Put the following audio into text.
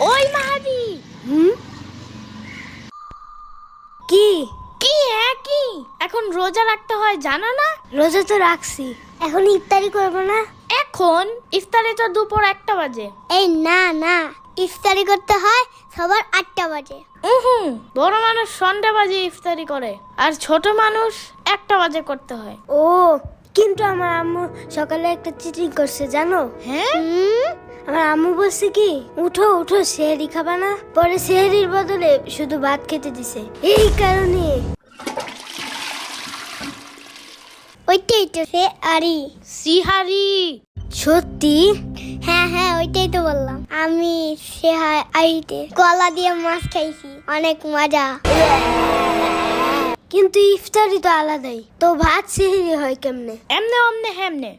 ওই মাহাদি। হুম? কি? কি হ্যাঁ কি? এখন রোজা রাখতে হয় জানো না? রোজা তো রাখছি। এখন ইফতারি করব না? এখন? ইফতারে তো দুপুর একটা বাজে। এই না না। ইফতারি করতে হয় সবার আটটা বাজে। হুম বড় মানুষ সন্ধ্যা বাজে ইফতারি করে আর ছোট মানুষ একটা বাজে করতে হয়। ও কিন্তু আমার আম্মু সকালে একটা চিটিং করছে জানো? হ্যাঁ? আমার আম্মু বলছে কি উঠো উঠো সেহেরি খাবা না। পরে সেহেরির বদলে শুধু ভাত খেতে দিছে। এই কারণে। ওইটাই তো সে আরি সিহারি সত্যি? হ্যাঁ হ্যাঁ ওইটাই তো বললাম। আমি সে আইতে কলা দিয়ে মাছ খাইছি। অনেক মজা। কিন্তু ইফতারি তো আলাদাই। তো ভাত সেহেরি হয় কেমনে? এমনে অমনে হেমনে।